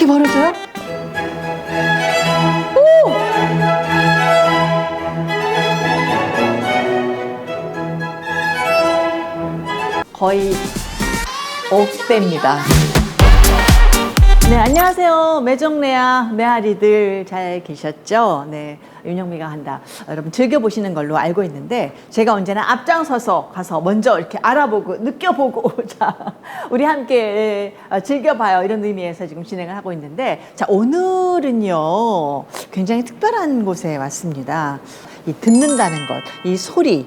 이렇게 벌어져요? 오! 거의 억대입니다. 네, 안녕하세요. 매정레아, 메아리들 잘 계셨죠? 네, 윤영미가 한다. 여러분 즐겨보시는 걸로 알고 있는데, 제가 언제나 앞장서서 가서 먼저 이렇게 알아보고, 느껴보고, 자, 우리 함께 어, 즐겨봐요. 이런 의미에서 지금 진행을 하고 있는데, 자, 오늘은요, 굉장히 특별한 곳에 왔습니다. 이 듣는다는 것, 이 소리,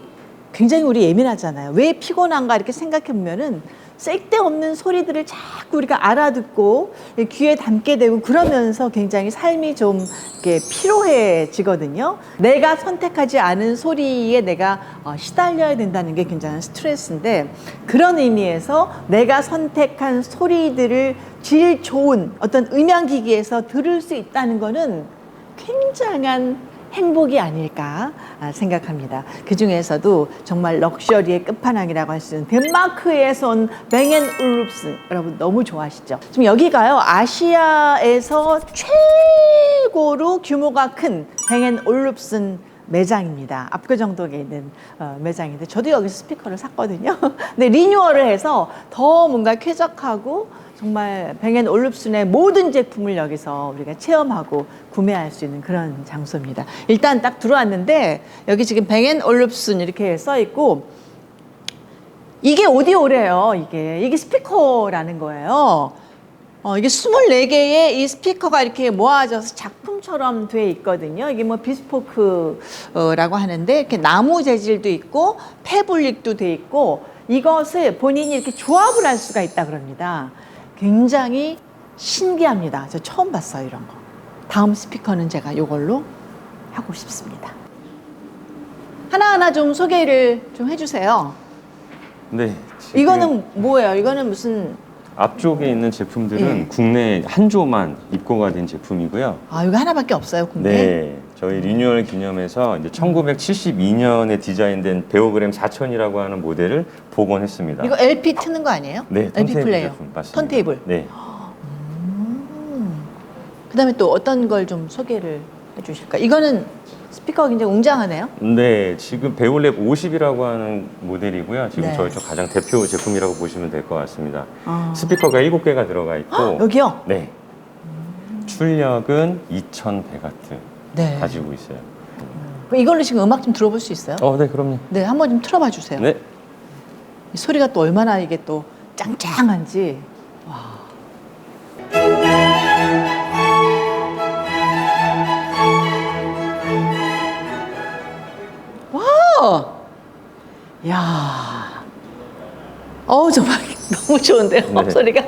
굉장히 우리 예민하잖아요. 왜 피곤한가 이렇게 생각해 보면은 쓸데없는 소리들을 자꾸 우리가 알아듣고 귀에 담게 되고 그러면서 굉장히 삶이 좀 이렇게 피로해지거든요. 내가 선택하지 않은 소리에 내가 어, 시달려야 된다는 게 굉장한 스트레스인데 그런 의미에서 내가 선택한 소리들을 질 좋은 어떤 음향기기에서 들을 수 있다는 거는 굉장한 행복이 아닐까 아, 생각합니다. 그 중에서도 정말 럭셔리의 끝판왕이라고 할 수 있는 덴마크에서 온 뱅앤 울룹슨 여러분 너무 좋아하시죠? 지금 여기가요 아시아에서 최고로 규모가 큰 뱅앤 울룹슨 매장입니다. 압구정동에 있는 어, 매장인데 저도 여기서 스피커를 샀거든요. 근데 리뉴얼을 해서 더 뭔가 쾌적하고 정말 뱅앤 올룹슨의 모든 제품을 여기서 우리가 체험하고 구매할 수 있는 그런 장소입니다. 일단 딱 들어왔는데 여기 지금 뱅앤 올룹슨 이렇게 써 있고 이게 오디오래요. 이게 이게 스피커라는 거예요. 어, 이게 24개의 이 스피커가 이렇게 모아져서 작품처럼 돼 있거든요. 이게 뭐 비스포크라고 하는데 이렇게 나무 재질도 있고 패블릭도 돼 있고 이것을 본인이 이렇게 조합을 할 수가 있다 그럽니다. 굉장히 신기합니다. 저 처음 봤어요, 이런 거. 다음 스피커는 제가 이걸로 하고 싶습니다. 하나하나 좀 소개를 좀 해주세요. 네. 지금 이거는 뭐예요? 이거는 무슨 앞쪽에 있는 제품들은 예. 국내 한 조만 입고가 된 제품이고요. 아 이거 하나밖에 없어요, 국내. 네. 저희 리뉴얼 기념해서 이제 1972년에 디자인된 베오그램 4000이라고 하는 모델을 복원했습니다. 이거 LP 트는 거 아니에요? 네, LP 턴테이블 플레이어. 제품 맞습니다. 턴테이블. 네. 그다음에 또 어떤 걸 좀 소개를 해주실까? 이거는 스피커가 굉장히 웅장하네요. 네, 지금 베올랩 50이라고 하는 모델이고요. 지금 네. 저희 쪽 가장 대표 제품이라고 보시면 될 것 같습니다. 아. 스피커가 7개가 들어가 있고 여기요? 네. 출력은 2100와트 네. 가지고 있어요. 그럼 이걸로 지금 음악 좀 들어볼 수 있어요? 어, 네, 그럼요. 네, 한번 좀 틀어봐 주세요. 네. 이 소리가 또 얼마나 이게 또 짱짱한지. 야. 어우 정말 너무 좋은데요 네. 소리가.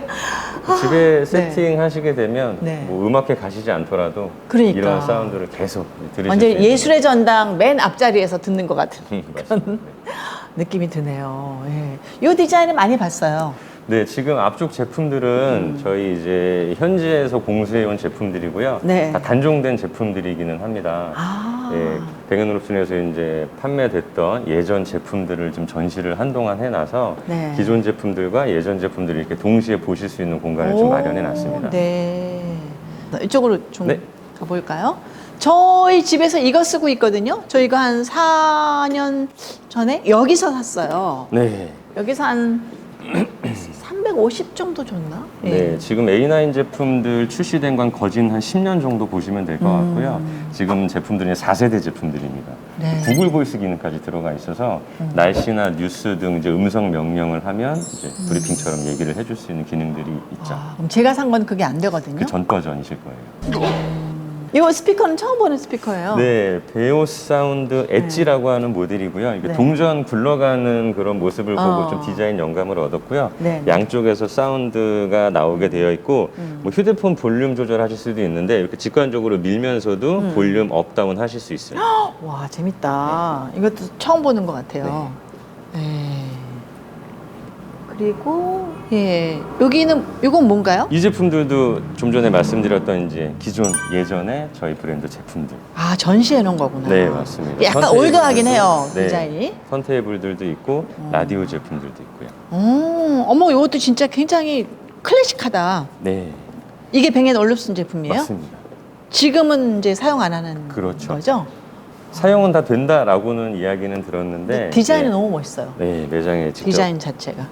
집에 네. 세팅 하시게 되면 네. 뭐 음악회 가시지 않더라도 그러니까. 이런 사운드를 계속 들으실 완전 있는 예술의 전당 맨 앞자리에서 듣는 것 같은 음, 맞습니다. 느낌이 드네요. 예. 이 디자인을 많이 봤어요. 네, 지금 앞쪽 제품들은 저희 이제 현지에서 공수해온 제품들이고요. 네. 다 단종된 제품들이기는 합니다. 아. 예, 백연으로슨에서 이제 판매됐던 예전 제품들을 좀 전시를 한동안 해놔서 네. 기존 제품들과 예전 제품들을 이렇게 동시에 보실 수 있는 공간을 좀 오, 마련해 놨습니다. 네. 이쪽으로 좀 네. 가볼까요? 저희 집에서 이거 쓰고 있거든요. 저 이거 한 4년 전에 여기서 샀어요. 네. 여기서 한 350 정도 줬나? 예. 네, 지금 A9 제품들 출시된 건 거진 한 10년 정도 보시면 될 것 같고요. 지금 제품들은 4세대 제품들입니다. 음. 네. 음. 구글 보이스 기능까지 들어가 있어서 날씨나 뉴스 등 이제 음성 명령을 하면 이제 브리핑처럼 얘기를 해줄 수 있는 기능들이 있죠. 아, 그럼 제가 산 건 그게 안 되거든요. 그 전 버전이실 거예요. 이거 스피커는 처음 보는 스피커예요. 네, 베오 사운드 엣지라고 하는 모델이고요. 이게 네. 동전 굴러가는 그런 모습을 보고 어. 좀 디자인 영감을 얻었고요. 네, 네. 양쪽에서 사운드가 나오게 되어 있고 음. 뭐 휴대폰 볼륨 조절하실 수도 있는데 이렇게 직관적으로 밀면서도 음. 볼륨 업다운 하실 수 있어요. 와 재밌다. 이것도 처음 보는 것 같아요. 네. 그리고 예 여기는 이건 뭔가요? 이 제품들도 좀 전에 말씀드렸던 이제 기존 예전에 저희 브랜드 제품들. 아 전시해 놓은 거구나. 네, 맞습니다. 약간 턴테이블들도- 올드하긴 해요 네, 디자인이. 턴테이블들도 있고 라디오 제품들도 있고요. 음, 어머 이것도 진짜 굉장히 클래식하다. 네. 이게 뱅앤 올룹슨 제품이에요? 맞습니다. 지금은 이제 사용 안 하는 그렇죠. 거죠? 사용은 다 된다라고는 이야기는 들었는데 근데 디자인은 네, 너무 멋있어요. 네 매장에 직접 디자인 자체가.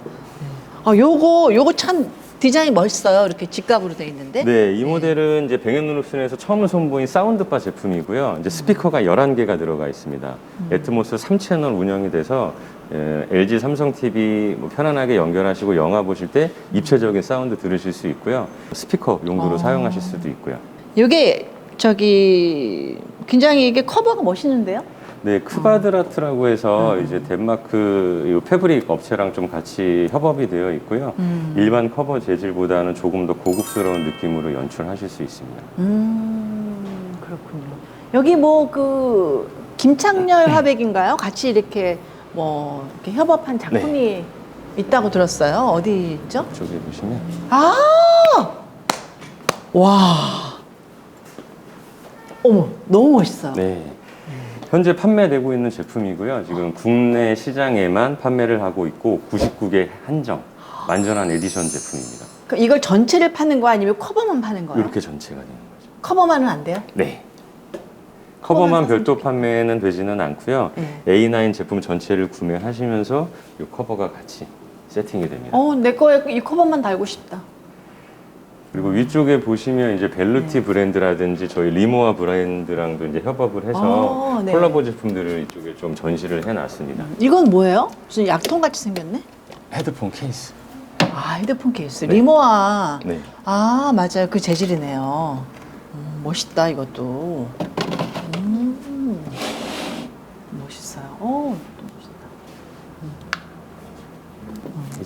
네. 아, 요거 요거 참 디자인 멋있어요. 이렇게 직각으로 돼 있는데. 네, 이 모델은 이제 뱅앤올uf슨에서 처음 선보인 사운드바 제품이고요. 이제 스피커가 11개가 들어가 있습니다. 애트모스 3채널 운영이 돼서 에, LG 삼성 TV 뭐 편안하게 연결하시고 영화 보실 때 입체적인 사운드 들으실 수 있고요. 스피커 용도로 어. 사용하실 수도 있고요. 요게 저기 굉장히 이게 커버가 멋있는데요? 네, 크바드라트라고 해서 이제 덴마크 이 패브릭 업체랑 좀 같이 협업이 되어 있고요. 음. 일반 커버 재질보다는 조금 더 고급스러운 느낌으로 연출하실 수 있습니다. 음, 그렇군요. 여기 뭐 그 김창렬 화백인가요? 같이 이렇게 뭐 이렇게 협업한 작품이 있다고 들었어요. 어디 있죠? 이쪽에 보시면 아! 와. 어머, 너무 멋있어요. 네. 현재 판매되고 있는 제품이고요. 지금 국내 시장에만 판매를 하고 있고 99개 한정 완전한 에디션 제품입니다. 그 이걸 전체를 파는 거 아니면 커버만 파는 거예요? 이렇게 전체가 되는 거죠. 커버만은 안 돼요? 네. 커버만 별도 판매는 되지는 않고요. 네. A9 제품 전체를 구매하시면서 이 커버가 같이 세팅이 됩니다. 어, 내 거에 이 커버만 달고 싶다. 그리고 위쪽에 보시면 이제 벨루티 네. 브랜드라든지 저희 리모아 브랜드랑도 이제 협업을 해서 아, 네. 콜라보 제품들을 이쪽에 좀 전시를 해놨습니다. 이건 뭐예요? 무슨 약통 같이 생겼네? 헤드폰 케이스. 아, 헤드폰 케이스. 네. 리모아. 네. 아, 맞아요. 그 재질이네요. 음, 멋있다, 이것도. 음, 멋있어요. 어, 또 멋있다.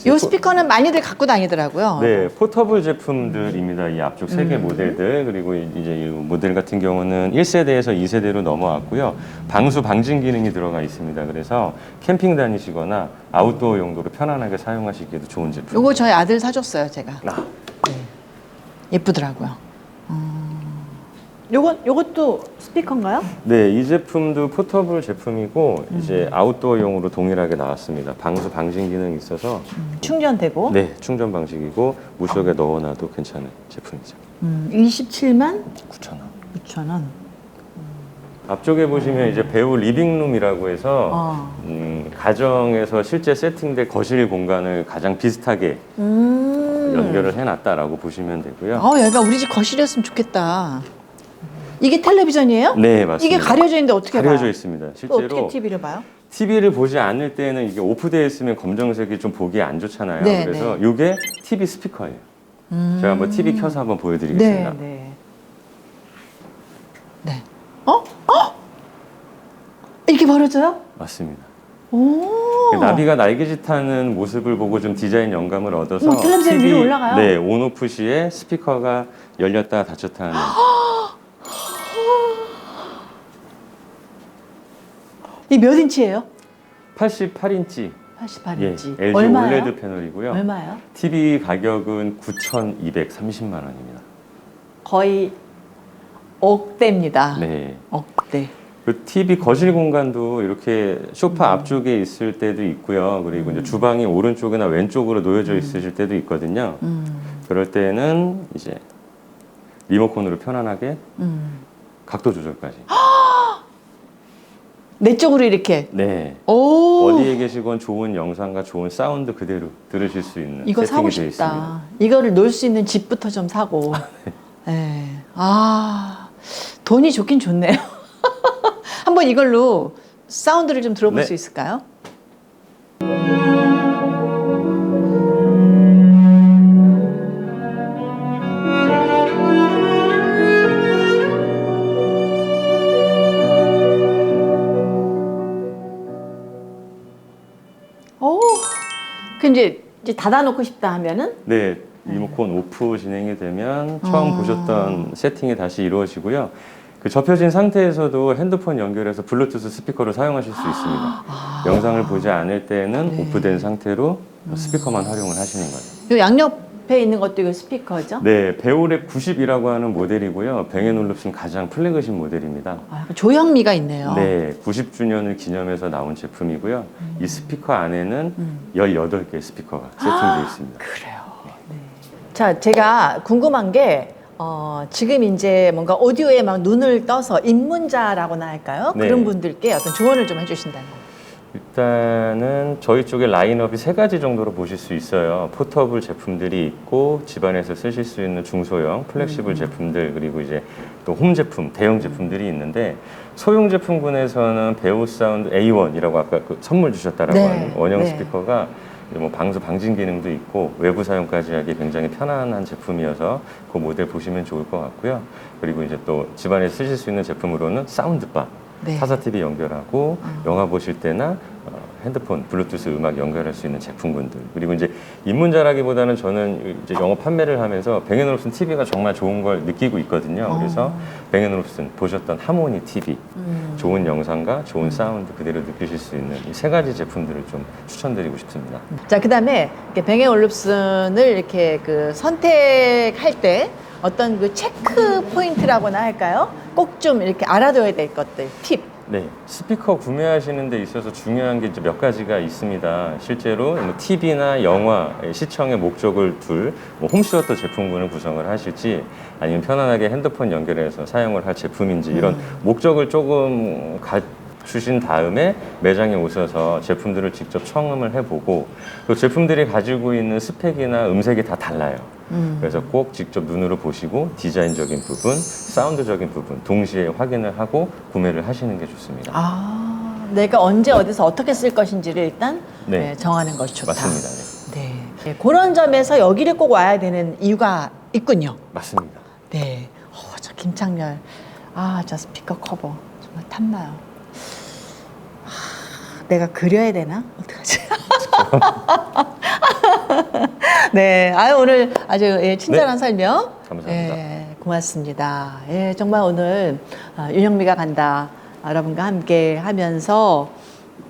이 포- 스피커는 많이들 갖고 다니더라고요. 네, 포터블 제품들입니다. 이 앞쪽 세개 음. 모델들 그리고 이- 이제 이 모델 같은 경우는 1세대에서 2세대로 넘어왔고요. 방수 방진 기능이 들어가 있습니다. 그래서 캠핑 다니시거나 아웃도어 용도로 편안하게 사용하시기에도 좋은 제품. 요거 저희 아들 사줬어요, 제가. 아, 예쁘더라고요. 음. 요건, 요것도 스피커인가요? 네, 이 제품도 포터블 제품이고 음. 이제 아웃도어용으로 동일하게 나왔습니다. 방수 방진 기능이 있어서 충전되고. 네, 충전 방식이고 무속에 넣어놔도 괜찮은 제품이죠. 음, 27만 9,000원. 9천 원. 앞쪽에 보시면 이제 배우 리빙룸이라고 해서 어. 음, 가정에서 실제 세팅된 거실 공간을 가장 비슷하게 음. 연결을 해놨다라고 보시면 되고요. 어, 여기가 우리 집 거실이었으면 좋겠다. 이게 텔레비전이에요? 네, 맞습니다. 이게 가려져 있는데 어떻게 가려져 봐요? 있습니다. 또 실제로 어떻게 TV를 봐요? TV를 보지 않을 때는 이게 오프되어 있으면 검정색이 좀 보기 안 좋잖아요. 네, 그래서 네. 이게 TV 스피커예요. 음. 제가 한번 TV 켜서 한번 네, 보여드리겠습니다. 네. 네. 어? 어? 이렇게 벌어져요? 맞습니다. 오. 나비가 날개짓하는 모습을 보고 좀 디자인 영감을 얻어서 오, 텔레비전 위로 올라가요? 네, 온오프 시에 스피커가 열렸다 닫혔다 하는 이 몇 인치예요? 88인치 88인치. 예, LG 얼마예요? 올레드 패널이고요. 얼마예요? TV 가격은 9,230만 원입니다. 거의 억대입니다. 네. 억대. 그 TV 거실 공간도 이렇게 소파 앞쪽에 있을 때도 있고요. 그리고 이제 주방이 오른쪽이나 왼쪽으로 놓여져 있으실 때도 있거든요. 음. 그럴 때는 이제 리모컨으로 편안하게 음. 각도 조절까지. 내 쪽으로 이렇게. 네. 오. 어디에 계시건 좋은 영상과 좋은 사운드 그대로 들으실 수 있는 이거 사고 세팅이 되어 싶다. 있습니다. 이거를 놓을 수 있는 집부터 좀 사고. 네. 아, 돈이 좋긴 좋네요. 한번 이걸로 사운드를 좀 들어볼 네. 수 있을까요? 그 이제 이제 닫아놓고 싶다 하면은 네. 리모컨 오프 진행이 되면 처음 아. 보셨던 세팅이 다시 이루어지고요. 그 접혀진 상태에서도 핸드폰 연결해서 블루투스 스피커를 사용하실 수 있습니다. 영상을 보지 않을 때는 아. 네. 오프된 상태로 스피커만 활용을 하시는 거죠. 요 양옆 에 있는 것도 이거 스피커죠? 네, 베오랩 90이라고 하는 모델이고요. 뱅앤올룹슨 가장 플래그십 모델입니다. 아, 조형미가 있네요. 네, 90주년을 기념해서 나온 제품이고요. 이 스피커 안에는 음. 18개의 스피커가 세팅되어 있습니다. 그래요. 네. 자, 제가 궁금한 게 어, 지금 이제 뭔가 오디오에 막 눈을 떠서 입문자라고나 할까요? 네. 그런 분들께 어떤 조언을 좀 해주신다면. 일단은 저희 쪽에 라인업이 세 가지 정도로 보실 수 있어요. 포터블 제품들이 있고 집안에서 쓰실 수 있는 중소형 플렉시블 제품들 그리고 이제 또 홈 제품, 대형 제품들이 있는데 소형 제품군에서는 베오 사운드 A1이라고 아까 그 선물 주셨다라고 네, 하는 원형 네. 스피커가 이제 뭐 방수 방진 기능도 있고 외부 사용까지 하기 굉장히 편안한 제품이어서 그 모델 보시면 좋을 것 같고요. 그리고 이제 또 집안에 쓰실 수 있는 제품으로는 사운드바 네. 타사 TV 연결하고 영화 보실 때나 어, 핸드폰 블루투스 음악 연결할 수 있는 제품군들 그리고 이제 입문자라기보다는 저는 이제 영업 판매를 하면서 뱅앤올uf슨 TV가 정말 좋은 걸 느끼고 있거든요. 그래서 뱅앤올uf슨 보셨던 하모니 TV 음. 좋은 영상과 좋은 사운드 그대로 느끼실 수 있는 이 세 가지 제품들을 좀 추천드리고 싶습니다. 자, 그 다음에 뱅에 올룹슨을 이렇게 그 선택할 때 어떤 그 체크 포인트라고나 할까요? 꼭 좀 이렇게 알아둬야 될 것들, 팁. 네, 스피커 구매하시는 데 있어서 중요한 게 이제 몇 가지가 있습니다. 실제로 뭐 TV나 영화 시청의 목적을 둘 뭐 홈시어터 제품군을 구성을 하실지 아니면 편안하게 핸드폰 연결해서 사용을 할 제품인지 이런 목적을 조금 갖추신 다음에 매장에 오셔서 제품들을 직접 청음을 해보고 또 제품들이 가지고 있는 스펙이나 음색이 다 달라요. 그래서 꼭 직접 눈으로 보시고 디자인적인 부분, 사운드적인 부분 동시에 확인을 하고 구매를 하시는 게 좋습니다. 아, 내가 언제 어디서 어떻게 쓸 것인지를 일단 네. 네, 정하는 것이 좋다. 맞습니다. 네. 네. 네, 그런 점에서 여기를 꼭 와야 되는 이유가 있군요. 맞습니다. 네. 어, 저 김창렬. 아, 저 스피커 커버. 정말 탐나요. 아, 내가 그려야 되나? 어떡하지? 네. 아유, 오늘 아주 예, 친절한 네. 설명. 감사합니다. 예, 고맙습니다. 예, 정말 오늘 아, 윤영미가 간다. 여러분과 함께 하면서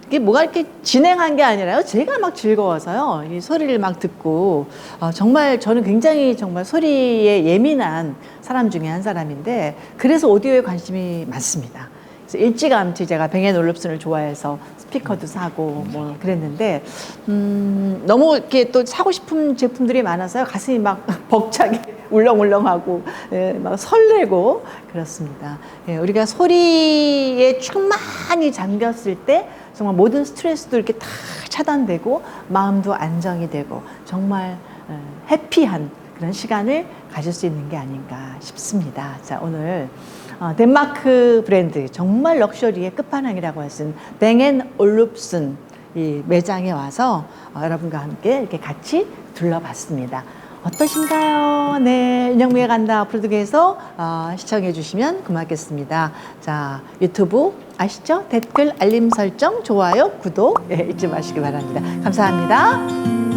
이게 뭐가 이렇게 진행한 게 아니라요. 제가 막 즐거워서요. 이 소리를 막 듣고 어, 정말 저는 굉장히 정말 소리에 예민한 사람 중에 한 사람인데 그래서 오디오에 관심이 많습니다. 그래서 일찌감치 제가 뱅앤 올룹슨을 좋아해서 스피커도 사고 뭐 그랬는데 음, 너무 이렇게 또 사고 싶은 제품들이 많아서요. 가슴이 막 벅차게 울렁울렁하고 예, 막 설레고 그렇습니다. 예, 우리가 소리에 충만히 잠겼을 때 정말 모든 스트레스도 이렇게 다 차단되고 마음도 안정이 되고 정말 어, 해피한 그런 시간을 가질 수 있는 게 아닌가 싶습니다. 자 오늘 어, 덴마크 브랜드 정말 럭셔리의 끝판왕이라고 하신 뱅앤 올룹슨 이 매장에 와서 어, 여러분과 함께 이렇게 같이 둘러봤습니다. 어떠신가요? 네, 윤영미에 간다 계속 어, 시청해 주시면 고맙겠습니다. 자, 유튜브 아시죠? 댓글, 알림 설정, 좋아요, 구독 예, 잊지 마시기 바랍니다. 감사합니다.